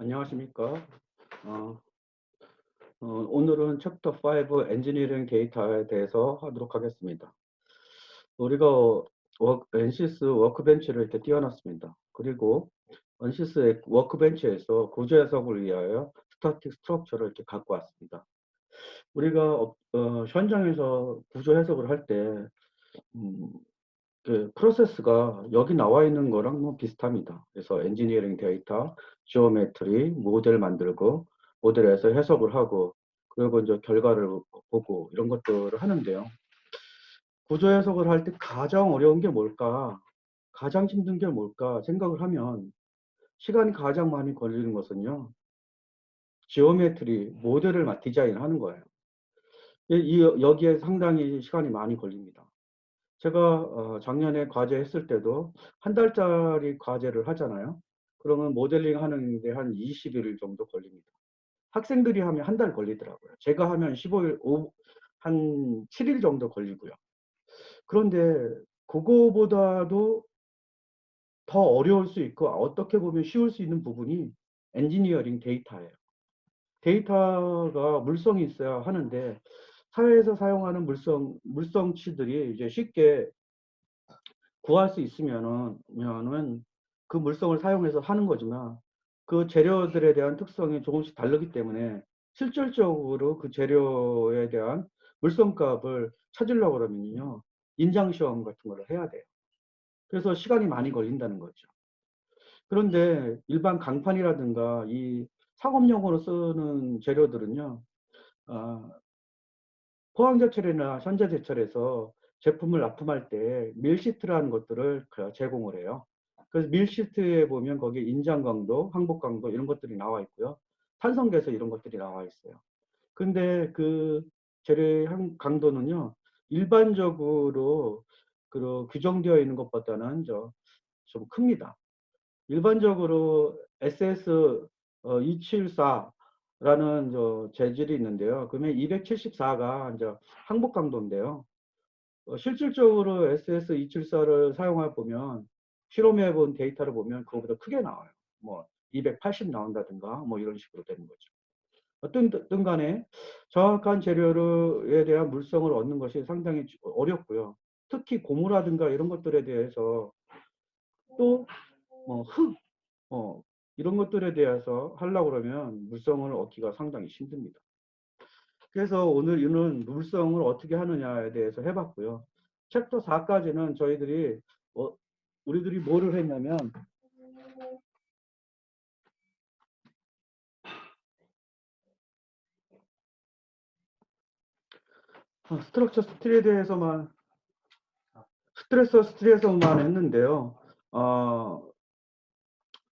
안녕하십니까. 어, 어, 오늘은 챕터 5 엔지니어링 데이터에 대해서 하도록 하겠습니다. 우리가 워, 엔시스 워크벤치를 이렇게 띄워놨습니다. 그리고 엔시스 워크벤치에서 구조 해석을 위하여 스타틱 스트럭처를 이렇게 갖고 왔습니다. 우리가 어, 어, 현장에서 구조 해석을 할 때, 음, 그 프로세스가 여기 나와 있는 거랑 뭐 비슷합니다. 그래서 엔지니어링 데이터, 지오메트리, 모델 만들고, 모델에서 해석을 하고, 그리고 이제 결과를 보고 이런 것들을 하는데요. 구조 해석을 할 때 가장 어려운 게 뭘까? 가장 힘든 게 뭘까 생각을 하면 시간이 가장 많이 걸리는 것은요. 지오메트리, 모델을 디자인하는 거예요. 이, 여기에 상당히 시간이 많이 걸립니다. 제가 어, 작년에 과제 했을 때도 한 달짜리 과제를 하잖아요. 그러면 모델링 하는데 한 20일 정도 걸립니다. 학생들이 하면 한 달 걸리더라고요. 제가 하면 15일, 5, 한 7일 정도 걸리고요. 그런데 그거보다도 더 어려울 수 있고 어떻게 보면 쉬울 수 있는 부분이 엔지니어링 데이터예요. 데이터가 물성이 있어야 하는데 사회에서 사용하는 물성 물성치들이 이제 쉽게 구할 수 있으면은 그 물성을 사용해서 하는 거지만 그 재료들에 대한 특성이 조금씩 다르기 때문에 실질적으로 그 재료에 대한 물성값을 찾으려고 그러면요 인장 시험 같은 걸 해야 돼요. 그래서 시간이 많이 걸린다는 거죠. 그런데 일반 강판이라든가 이 상업용으로 쓰는 재료들은요, 어, 포항제철이나 현재제철에서 제품을 납품할 때 밀시트라는 것들을 그 제공을 해요. 그래서 밀시트에 보면 거기 인장 강도, 항복 강도 이런 것들이 나와 있고요. 탄성계수 이런 것들이 나와 있어요. 근데 그 재료의 강도는요, 일반적으로 그 규정되어 있는 것보다는 좀 큽니다. 일반적으로 SS 274 라는 저 재질이 있는데요. 그러면 274가 이제 항복 강도인데요. 어, 실질적으로 SS274를 사용해 보면 실험해 본 데이터를 보면 그거보다 크게 나와요. 뭐 280 나온다든가 뭐 이런 식으로 되는 거죠. 어떤 간에 정확한 재료에 대한 물성을 얻는 것이 상당히 어렵고요. 특히 고무라든가 이런 것들에 대해서 또뭐 흙, 어, 이런 것들에 대해서 하려고 그러면 물성을 얻기가 상당히 힘듭니다. 그래서 오늘 이는 물성을 어떻게 하느냐에 대해서 해봤고요. 챕터 4까지는 저희들이 어, 우리들이 뭐를 했냐면 어, 스트럭처 스틸에 대해서만 스트레스 스틸에서만 했는데요. 어,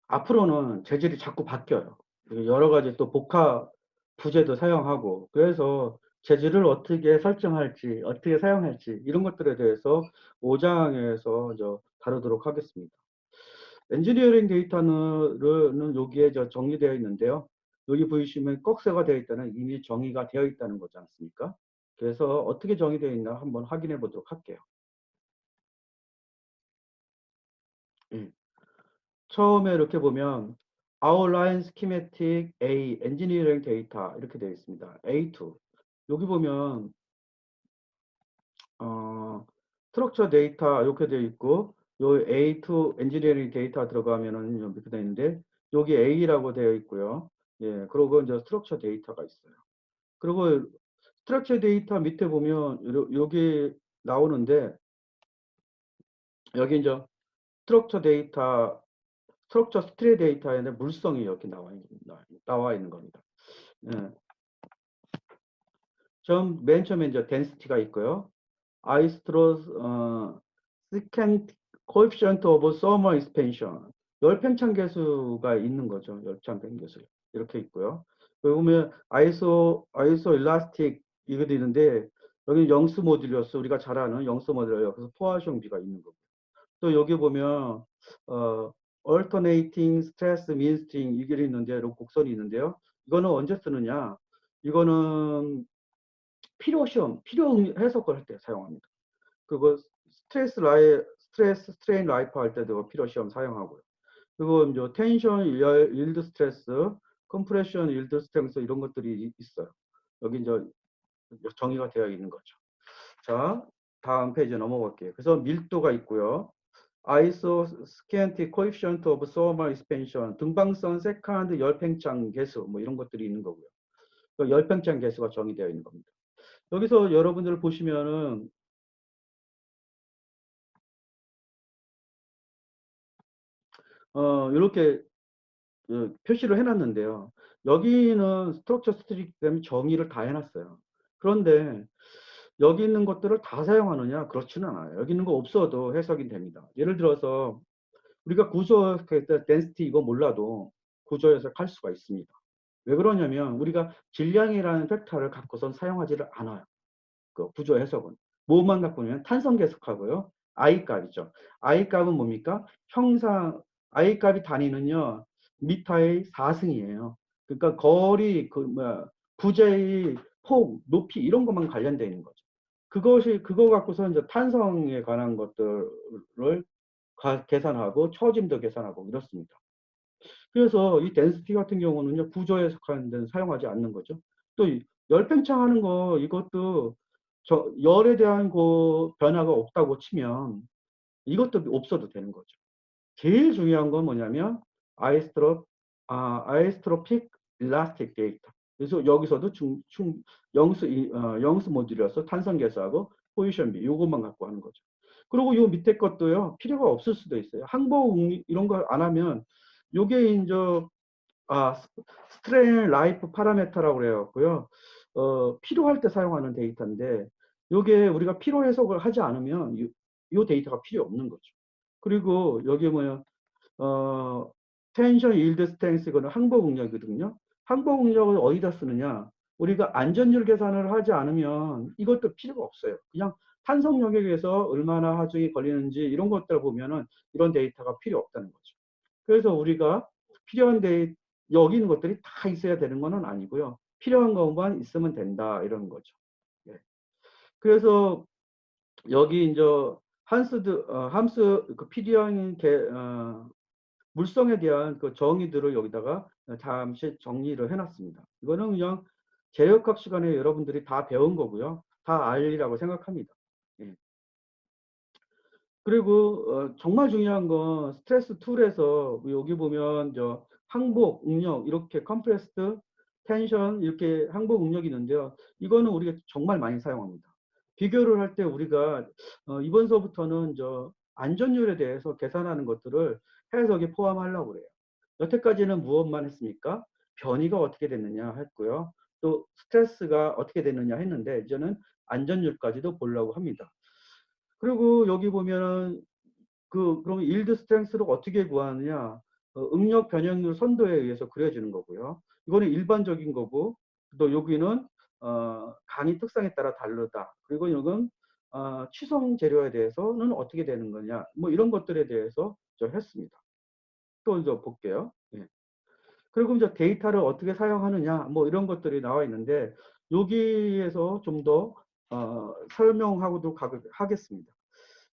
앞으로는 재질이 자꾸 바뀌어요. 여러 가지 또 복합 부재도 사용하고 그래서 재질을 어떻게 설정할지 어떻게 사용할지 이런 것들에 대해서 5장에서 저 다루도록 하겠습니다. 엔지니어링 데이터는 여기에 저 정리되어 있는데요. 여기 보이시면 꺽쇠가 되어 있다는 이미 정의가 되어 있다는 거지 않습니까? 그래서 어떻게 정의되어 있나 한번 확인해 보도록 할게요. 음. 처음에 이렇게 보면 outline schematic A engineering data 이렇게 되어 있습니다. A2 여기 보면 어, 스트럭처 데이터 이렇게 되어 있고 요 A2 engineering 데이터 들어가면은 이렇게 되어 있는데 여기 A라고 되어 있고요. 예, 그리고 이제 스트럭처 데이터가 있어요. 그리고 스트럭처 데이터 밑에 보면 여기 나오는데 여기 이제 스트럭처 데이터 스트럭처 스트레 데이터에는 물성이 이렇게 나와 있는, 나와 있는 겁니다. 예. 처음, 맨 처음에 이제 덴시티가 있고요. 아이스트로스, 어, secant coefficient of thermal expansion. 열팽창 계수가 있는 거죠. 열팽창 계수. 이렇게 있고요. 여기 보면 아이소, 아이소 일라스틱 이것도 있는데, 여기 영수 모듈러스 우리가 잘 아는 영수 모듈러 그래서 포화시비가 있는 거고. 또 여기 보면, 어, alternating stress mean string 이게 있는데 곡선이 있는데요. 이거는 언제 쓰느냐? 이거는 필요 시험, 필요 해석을 할 때 사용합니다. 그리고 스트레스 라이 스트레스 스트레인 라이프 할 때도 필요 시험 사용하고요. 그리고 이제 텐션, 일드 스트레스, 컴프레션, 일드 스트렝스 이런 것들이 이- 있어요. 여기 이제 정의가 되어 있는 거죠. 자, 다음 페이지 넘어갈게요. 그래서 밀도가 있고요. ISO scanty coefficient of thermal expansion, 등방선 세컨드 열팽창 개수 뭐 이런 것들이 있는 거고요. 그 열팽창 개수가 정의되어 있는 겁니다. 여기서 여러분들 보시면은 어 이렇게 그 표시를 해놨는데요. 여기는 스트럭처 스트릭 때문에 정의를 다 해놨어요. 그런데 여기 있는 것들을 다 사용하느냐? 그렇지는 않아요. 여기 있는 거 없어도 해석이 됩니다. 예를 들어서 우리가 구조 density 이거 몰라도 구조 해석할 수가 있습니다. 왜 그러냐면 우리가 질량이라는 팩터를 갖고선 사용하지를 않아요. 그 구조 해석은. 뭐만 갖고 있냐면 탄성 계속하고요. I 값이죠. I 값은 뭡니까? 형상 I 값이 단위는요. 미터의 4승이에요. 그러니까 거리 그 뭐야 부재의 폭, 높이 이런 것만 관련되어 있는 거죠. 그것이 그거 갖고서 이제 탄성에 관한 것들을 가- 계산하고 처짐도 계산하고 이렇습니다. 그래서 이 덴시티 같은 경우는요 구조 해석하는 데는 사용하지 않는 거죠. 또이 열팽창 하는 거 이것도 저 열에 대한 그 변화가 없다고 치면 이것도 없어도 되는 거죠. 제일 중요한 건 뭐냐면 아이스트로 아 아이스트로픽 일라스틱 데이터. 그래서 여기서도 중, 중 영수 이- 어, 영수 모듈이어서 탄성 계수하고 포지션비 요것만 갖고 하는 거죠. 그리고 요 밑에 것도요 필요가 없을 수도 있어요. 항복 응- 이런 거안 하면 요게 이제 아 스트레인 라이프 파라메터라고 그래갖고요. 어 필요할 때 사용하는 데이터인데 요게 우리가 필요 해석을 하지 않으면 요, 요 데이터가 필요 없는 거죠. 그리고 여기 뭐야 어 텐션 일드 스트렝스 이거는 항복 응력이거든요. 항복 응력을 어디다 쓰느냐? 우리가 안전율 계산을 하지 않으면 이것도 필요가 없어요. 그냥 탄성 영역에서 얼마나 하중이 걸리는지 이런 것들을 보면은 이런 데이터가 필요 없다는 거죠. 그래서 우리가 필요한 데이 여기 있는 것들이 다 있어야 되는 거는 아니고요. 필요한 것만 있으면 된다 이런 거죠. 예. 그래서 여기 이제 한스드 어, 함스 그 필요한 개, 어, 물성에 대한 그 정의들을 여기다가 잠시 정리를 해놨습니다. 이거는 그냥 제역학 시간에 여러분들이 다 배운 거고요. 다 알리라고 생각합니다. 예. 그리고 어, 정말 중요한 건 스트레스 툴에서 여기 보면 저 항복, 응력 이렇게 컴프레스드, 텐션 이렇게 항복 응력이 있는데요. 이거는 우리가 정말 많이 사용합니다. 비교를 할 때 우리가 어, 이번 수부터는 저 안전율에 대해서 계산하는 것들을 해석에 포함하려고 그래요. 여태까지는 무엇만 했습니까? 변이가 어떻게 됐느냐 했고요. 또 스트레스가 어떻게 됐느냐 했는데 이제는 안전율까지도 보려고 합니다. 그리고 여기 보면은 그 그러면 일드 스트렝스를 어떻게 구하느냐? 어, 응력 변형률 선도에 의해서 그려지는 거고요. 이거는 일반적인 거고 또 여기는 어, 강의 특성에 따라 다르다. 그리고 이건 어, 취성 재료에 대해서는 어떻게 되는 거냐? 뭐 이런 것들에 대해서 저 했습니다. 또 이제 볼게요. 예. 그리고 이제 데이터를 어떻게 사용하느냐, 뭐 이런 것들이 나와 있는데 여기에서 좀더 어, 설명하고도 가, 하겠습니다.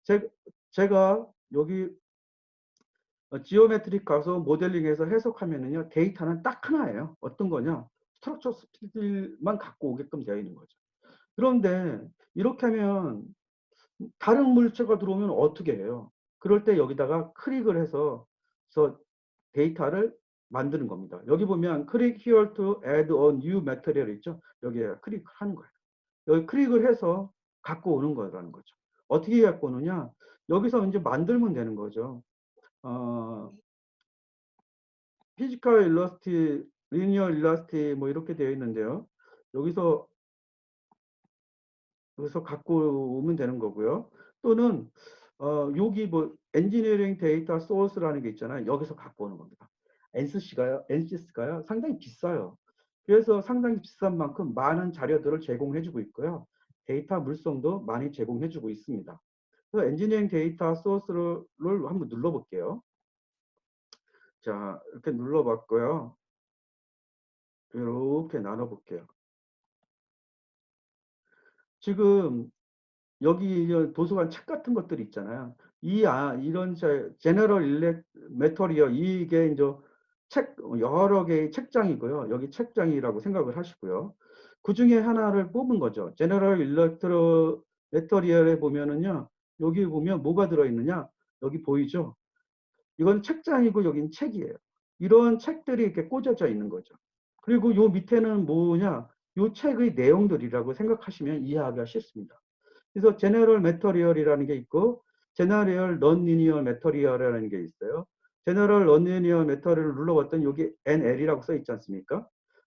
제, 제가 여기 어, 지오메트릭 가서 모델링해서 해석하면은요 데이터는 딱 하나예요. 어떤 거냐? 스트럭처 스피드만 갖고 오게끔 되어 있는 거죠. 그런데 이렇게 하면 다른 물체가 들어오면 어떻게 해요? 그럴 때 여기다가 클릭을 해서 데이터를 만드는 겁니다. 여기 보면 click here to add a new material 있죠? 여기에 클릭하는 거예요. 여기 클릭을 해서 갖고 오는 거라는 거죠. 어떻게 갖고 오느냐? 여기서 이제 만들면 되는 거죠. 어, 피지컬 일러스티, 리니어 일러스티 뭐 이렇게 되어 있는데요. 여기서 여기서 갖고 오면 되는 거고요. 또는 어, 여기 뭐 엔지니어링 데이터 소스라는 게 있잖아요. 여기서 갖고 오는 겁니다. NCC가요, NCS가요, 상당히 비싸요. 그래서 상당히 비싼 만큼 많은 자료들을 제공해주고 있고요. 데이터 물성도 많이 제공해주고 있습니다. 그래서 엔지니어링 데이터 소스를 한번 눌러볼게요. 자, 이렇게 눌러봤고요. 이렇게 나눠볼게요. 지금 여기 도서관 책 같은 것들 있잖아요. 이 아, 이런 제너럴 일렉 메터리어 이게 이제 책 여러 개의 책장이고요. 여기 책장이라고 생각을 하시고요. 그 중에 하나를 뽑은 거죠. 제너럴 일렉트로 메터리얼에 보면은요. 여기 보면 뭐가 들어 있느냐? 여기 보이죠? 이건 책장이고 여긴 책이에요. 이런 책들이 이렇게 꽂아져 있는 거죠. 그리고 요 밑에는 뭐냐? 요 책의 내용들이라고 생각하시면 이해하기가 쉽습니다. 그래서 제너럴 메터리얼이라는 게 있고 제너럴 넌리니어 메터리얼이라는 게 있어요. 제너럴 넌리니어 메터리얼을 눌러봤더니 여기 NL이라고 써 있지 않습니까?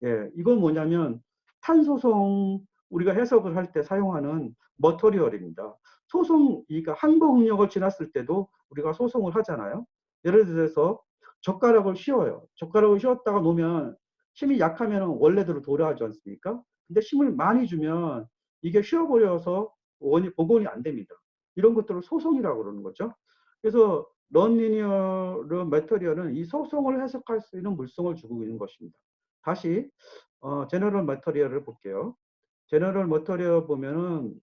예, 이건 뭐냐면 탄소송 우리가 해석을 할 때 사용하는 머터리얼입니다. 소송, 그러니까 항공력을 지났을 때도 우리가 소송을 하잖아요. 예를 들어서 젓가락을 씌워요. 젓가락을 씌웠다가 놓으면 힘이 약하면 원래대로 돌아가지 않습니까? 근데 힘을 많이 주면 이게 휘어버려서 원이 복원이 안 됩니다. 이런 것들을 소송이라고 그러는 거죠. 그래서 넌리니어 메터리얼은 이 소송을 해석할 수 있는 물성을 주고 있는 것입니다. 다시 어, 제너럴 머터리얼을 볼게요. 제너럴 머터리얼 보면은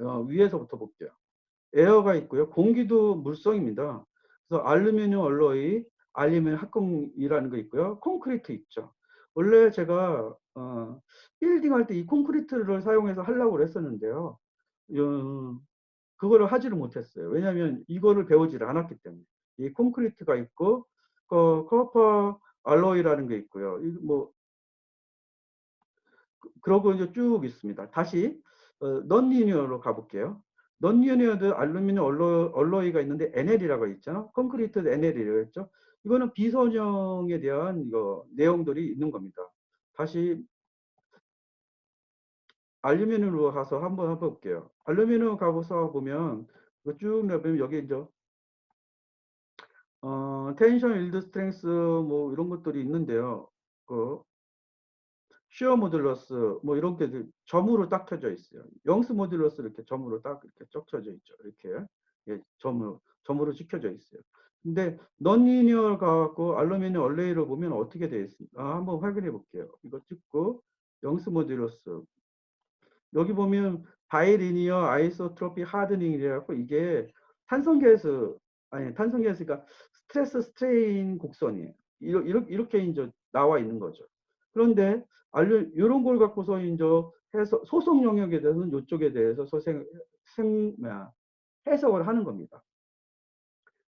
어, 위에서부터 볼게요. 에어가 있고요. 공기도 물성입니다. 그래서 알루미늄 얼로이, 알루미늄 합금이라는 거 있고요. 콘크리트 있죠. 원래 제가 어, 빌딩 할 때 이 콘크리트를 사용해서 하려고 했었는데요. 어, 그거를 하지를 못했어요. 왜냐하면 이거를 배우지를 않았기 때문에. 이 콘크리트가 있고, 그 커퍼 알로이라는 게 있고요. 뭐 그러고 이제 쭉 있습니다. 다시 어, 넌리니어로 가볼게요. 넌리니어도 알루미늄 얼로, 얼로이가 있는데 NL이라고 있잖아. 콘크리트 NL이라고 했죠. 이거는 비선형에 대한 이거 내용들이 있는 겁니다. 다시 알루미늄으로 가서 한번 해볼게요. 알루미늄 가서 보면 쭉 내보면 여기 이제 어, 텐션 일드 스트렝스 뭐 이런 것들이 있는데요. 그 시어 모듈러스 뭐 이런 게 점으로 딱 켜져 있어요. 영스 모듈러스 이렇게 점으로 딱 이렇게 쩍 켜져 있죠. 이렇게 예, 점으로 점으로 찍혀져 있어요. 근데 넌리니얼 가갖고 알루미늄 얼레이로 보면 어떻게 되어 있습니까? 아, 한번 확인해 볼게요. 이거 찍고 영스 모듈러스 여기 보면 바이리니어 아이소트로피 하드닝이라고 이게 탄성계에서 아니 탄성계에서가 스트레스 스트레인 곡선이에요. 이렇게, 이렇게 이제 나와 있는 거죠. 그런데 알려 이런 걸 갖고서 이제 해서 소송 영역에 대해서는 이쪽에 대해서 소생 생, 뭐야, 해석을 하는 겁니다.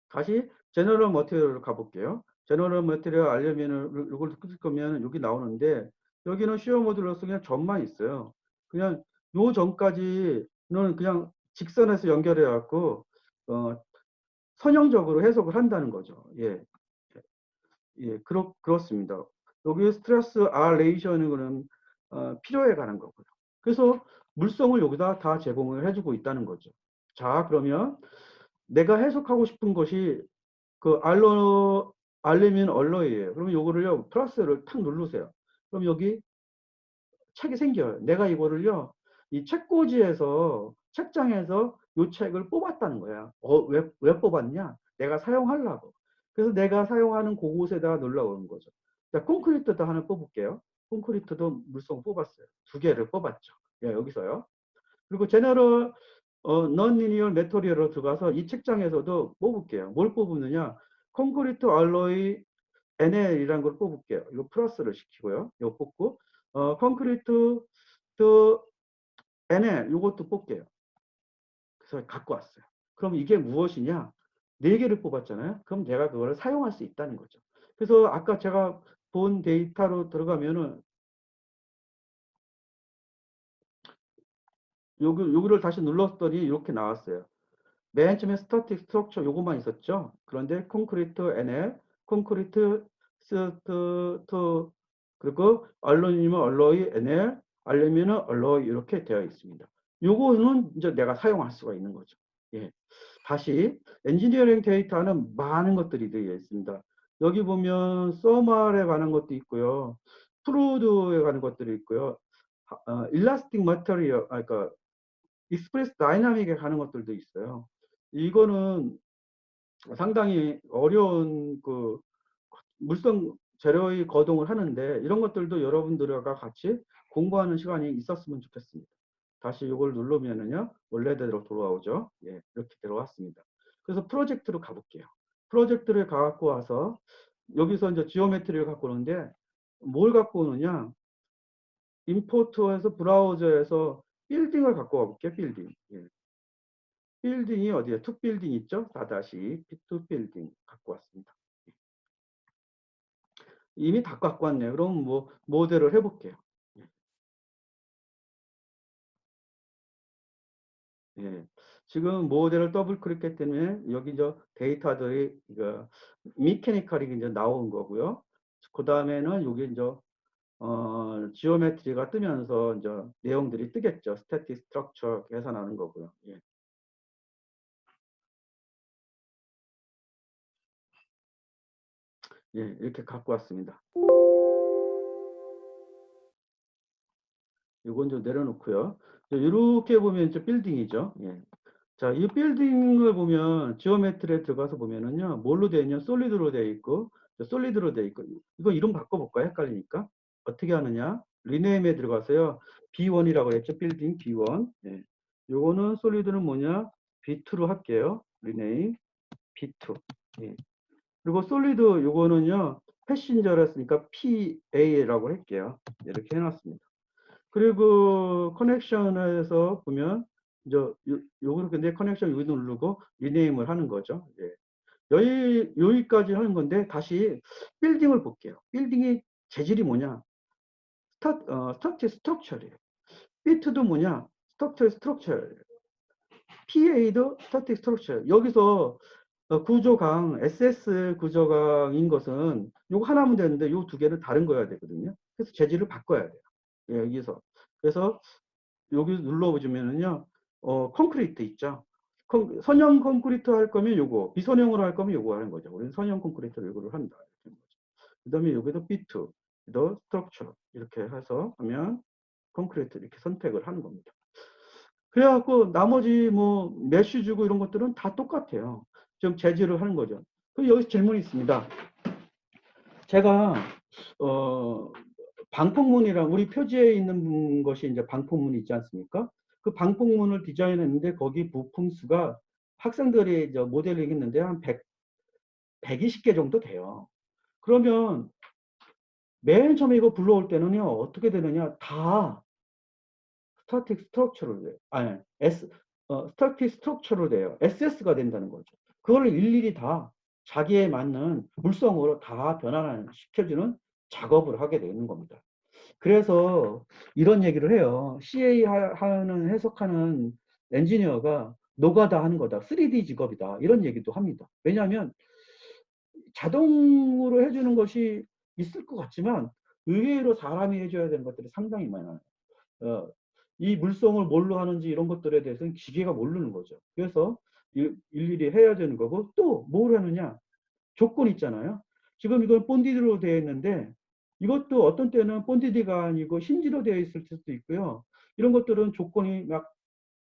다시 제너럴 머티리얼로 가볼게요. 제너럴 머티리얼 알려면 이걸 끌 거면 여기 나오는데 여기는 시어 모듈러서 그냥 점만 있어요. 그냥 요 전까지는 그냥 직선에서 연결해 갖고 어, 선형적으로 해석을 한다는 거죠. 예. 예, 그렇, 그렇습니다. 여기 스트레스 R 레이션은 어, 필요에 관한 거고요. 그래서 물성을 여기다 다 제공을 해주고 있다는 거죠. 자, 그러면 내가 해석하고 싶은 것이 그 알로, 알레민 얼러이에요. 그러면 요거를요, 플러스를 탁 누르세요. 그럼 여기 책이 생겨요. 내가 이거를요, 이 책꽂이에서 책장에서 이 책을 뽑았다는 거야. 어, 왜, 왜 뽑았냐? 내가 사용하려고. 그래서 내가 사용하는 그곳에다가 놀러오는 거죠. 자, 콘크리트도 하나 뽑을게요. 콘크리트도 물성 뽑았어요. 두 개를 뽑았죠. 예, 여기서요. 그리고 제너럴 어, non-linear material로 들어가서 이 책장에서도 뽑을게요. 뭘 뽑느냐? 콘크리트 알로이 NL이라는 걸 뽑을게요. 이거 플러스를 시키고요. 이거 뽑고 어, 콘크리트 또 NL 이것도 뽑게요. 그래서 갖고 왔어요. 그럼 이게 무엇이냐? 네 개를 뽑았잖아요. 그럼 내가 그거를 사용할 수 있다는 거죠. 그래서 아까 제가 본 데이터로 들어가면은 여기, 여기를 다시 눌렀더니 이렇게 나왔어요. 맨 처음에 스타틱 스트럭처 요것만 있었죠. 그런데 콘크리트 NL, 콘크리트 스트 그리고 알루미늄 얼로이 NL, 알루미늄 얼로이 이렇게 되어 있습니다. 요거는 이제 내가 사용할 수가 있는 거죠. 예. 다시 엔지니어링 데이터는 많은 것들이 되어 있습니다. 여기 보면 서멀에 관한 것도 있고요. 프루드에 관한 것들이 있고요. 어, 일라스틱 머터리얼, 아, 그러니까 익스프레스 다이나믹에 관한 것들도 있어요. 이거는 상당히 어려운 그 물성 재료의 거동을 하는데 이런 것들도 여러분들과 같이 공부하는 시간이 있었으면 좋겠습니다. 다시 이걸 누르면은요 원래대로 돌아오죠. 예, 이렇게 들어왔습니다. 그래서 프로젝트로 가볼게요. 프로젝트를 갖고 와서 여기서 이제 지오메트리를 갖고 오는데 뭘 갖고 오느냐? 임포트에서 브라우저에서 빌딩을 갖고 와볼게요. 빌딩. 예. 빌딩이 어디에? 투 빌딩 있죠? 4다시 B2 빌딩 갖고 왔습니다. 이미 다 갖고 왔네요. 그럼 뭐 모델을 해볼게요. 예. 지금 모델을 더블 클릭했기 때문에 여기 저 데이터들이 미케니컬이 이제 나온 거고요. 그 다음에는 여기 이제 어, 지오메트리가 뜨면서 이제 내용들이 뜨겠죠. 스태틱 스트럭처 계산하는 거고요. 예. 예, 이렇게 갖고 왔습니다. 이건 좀 내려놓고요. 이렇게 보면 이제 빌딩이죠. 예. 자, 이 빌딩을 보면 지오메트리에 들어가서 보면은요, 뭘로 되어 있냐? 솔리드로 되어 있고, 솔리드로 되어 있고, 이거 이름 바꿔볼까요? 헷갈리니까. 어떻게 하느냐? 리네임에 들어가서요, B1이라고 했죠. 빌딩 B1. 예. 요거는 솔리드는 뭐냐? B2로 할게요. 리네임 B2. 예. 그리고 솔리드 요거는요, 패신저를 했으니까 PA라고 할게요. 이렇게 해놨습니다. 그리고 커넥션에서 보면 이제 요, 요거는 근데 커넥션 여기 누르고 리네임을 하는 거죠. 예. 여기 여기까지 하는 건데 다시 빌딩을 볼게요. 빌딩이 재질이 뭐냐? 스트럭처 스트럭처예요. 비트도 뭐냐? 스트럭처 스트럭처. PA도 스타틱 스트럭처. 여기서 어, 구조강, SS 구조강인 것은 요거 하나면 되는데 요 두 개는 다른 거여야 되거든요. 그래서 재질을 바꿔야 돼요. 예, 여기서. 그래서 여기 눌러보시면은요, 어, 콘크리트 있죠. 콘, 선형 콘크리트 할 거면 요거, 비선형으로 할 거면 요거 하는 거죠. 우리는 선형 콘크리트를 요거를 한다. 그 다음에 여기서 비트 the structure 이렇게 해서 하면 콘크리트 이렇게 선택을 하는 겁니다. 그래갖고 나머지 뭐 메쉬 주고 이런 것들은 다 똑같아요. 지금 재질을 하는 거죠. 그럼 여기서 질문이 있습니다. 제가 어 방풍문이랑 우리 표지에 있는 것이 이제 방풍문이 있지 않습니까? 그 방풍문을 디자인했는데 거기 부품수가 학생들이 이제 모델링 했는데 한 100, 120개 정도 돼요. 그러면 맨 처음에 이거 불러올 때는요, 어떻게 되느냐, 다 스타틱 스트럭처로 돼요. 아니, S, 어, 스타틱 스트럭처로 돼요. SS가 된다는 거죠. 그걸 일일이 다 자기에 맞는 물성으로 다 변환을 시켜주는 작업을 하게 되는 겁니다. 그래서 이런 얘기를 해요. CA 하는 해석하는 엔지니어가 노가다 하는 거다. 3D 직업이다. 이런 얘기도 합니다. 왜냐하면 자동으로 해주는 것이 있을 것 같지만 의외로 사람이 해줘야 되는 것들이 상당히 많아요. 어, 이 물성을 뭘로 하는지 이런 것들에 대해서는 기계가 모르는 거죠. 그래서 일일이 해야 되는 거고 또 뭘 하느냐 조건 있잖아요. 지금 이건 본디드로 되어 있는데 이것도 어떤 때는 본디드가 아니고 힌지로 되어 있을 수도 있고요. 이런 것들은 조건이 막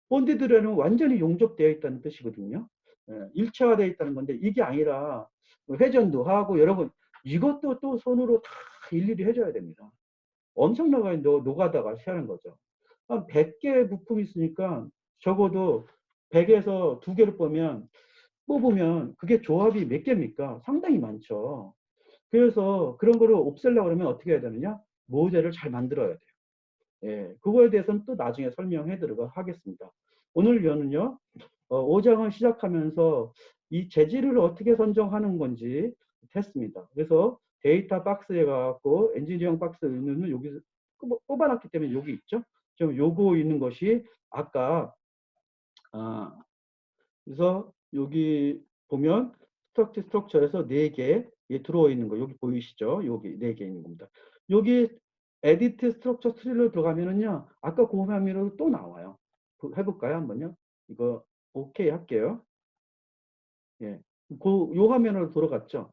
본디드라는 완전히 용접되어 있다는 뜻이거든요. 예, 일체화되어 있다는 건데 이게 아니라 회전도 하고 여러분 이것도 또 손으로 다 일일이 해줘야 됩니다. 엄청나게 녹아다가 하는 거죠. 한 100개 부품이 있으니까 적어도 100에서 두 개를 뽑으면 뽑으면 그게 조합이 몇 개입니까? 상당히 많죠. 그래서 그런 거를 없애려고 그러면 어떻게 해야 되느냐? 모델을 잘 만들어야 돼요. 예, 그거에 대해서는 또 나중에 설명해 드리도록 하겠습니다. 오늘 연은요, 어, 5장을 시작하면서 이 재질을 어떻게 선정하는 건지 했습니다. 그래서 데이터 박스에 가갖고 엔지니어링 박스는 여기 뽑아놨기 때문에 여기 있죠. 지금 요거 있는 것이 아까 아 그래서 여기 보면 스트럭처 스트럭처에서 4개 예, 들어와 있는 거 여기 보이시죠? 여기 4개 있는 겁니다. 여기 에디트 스트럭처 트리로 들어가면은요. 아까 그 화면으로 또 나와요. 그 해볼까요? 한번요. 이거 오케이 할게요. 예, 그, 요 화면으로 돌아갔죠.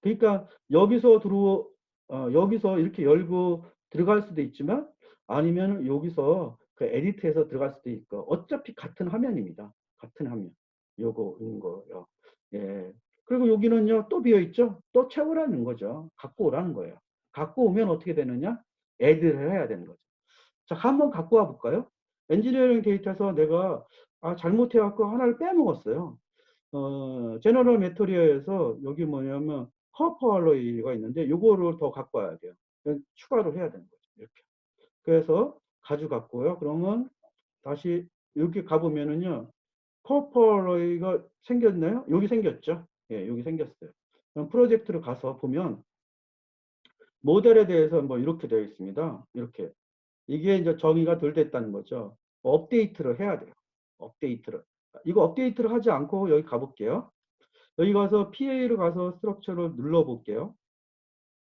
그러니까 여기서 들어 어, 여기서 이렇게 열고 들어갈 수도 있지만 아니면 여기서 그 에디트에서 들어갈 수도 있고 어차피 같은 화면입니다. 같은 화면. 요거 있는 거요. 예. 그리고 여기는요 또 비어 있죠. 또 채우라는 거죠. 갖고 오라는 거예요. 갖고 오면 어떻게 되느냐? 애드를 해야 되는 거죠. 자, 한번 갖고 와 볼까요? 엔지니어링 데이터에서 내가 아, 잘못해 갖고 하나를 빼먹었어요. 어, 제너럴 메토리얼에서 여기 뭐냐면 커퍼 알로이가 있는데 요거를 더 갖고 와야 돼요. 추가로 해야 되는 거죠. 이렇게. 그래서 가져갔고요. 그러면 다시 여기 가보면은요. 커퍼 알로이가 생겼나요? 여기 생겼죠. 예, 여기 생겼어요. 그럼 프로젝트를 가서 보면 모델에 대해서 뭐 이렇게 되어 있습니다. 이렇게. 이게 이제 정의가 덜 됐다는 거죠. 업데이트를 해야 돼요. 업데이트를. 이거 업데이트를 하지 않고 여기 가볼게요. 여기 가서 PA를 가서 스트럭처를 눌러볼게요.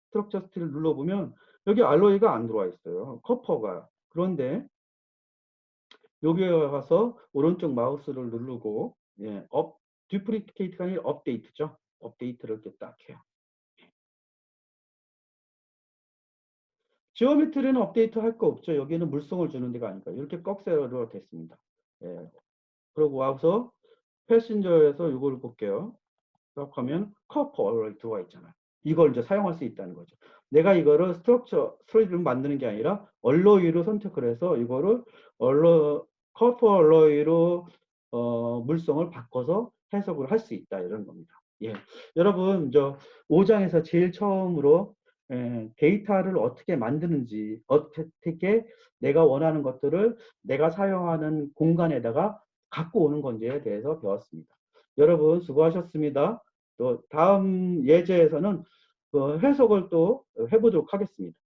스트럭처 스틸을 눌러보면 여기 알로이가 안 들어와 있어요. 커퍼가. 그런데 여기에 가서 오른쪽 마우스를 누르고 예, 업 듀플리케이트가 아니라 업데이트죠. 업데이트를 이렇게 딱 해요. 지오메트리는 업데이트 할 거 없죠. 여기는 물성을 주는 데가 아니까 이렇게 꺽쇠로 됐습니다. 예. 그러고 와서 패신저에서 이걸 볼게요. 딱 하면 커퍼 들어와 있잖아요. 이걸 이제 사용할 수 있다는 거죠. 내가 이거를 스트럭처, 스토리를 만드는 게 아니라 얼로이로 선택을 해서 이거를 얼로, 커퍼 얼로이로 어, 물성을 바꿔서 해석을 할 수 있다 이런 겁니다. 예. 여러분 저 5장에서 제일 처음으로 예, 데이터를 어떻게 만드는지 어떻게 내가 원하는 것들을 내가 사용하는 공간에다가 갖고 오는 건지에 대해서 배웠습니다. 여러분 수고하셨습니다. 또 다음 예제에서는 그 해석을 또 해보도록 하겠습니다.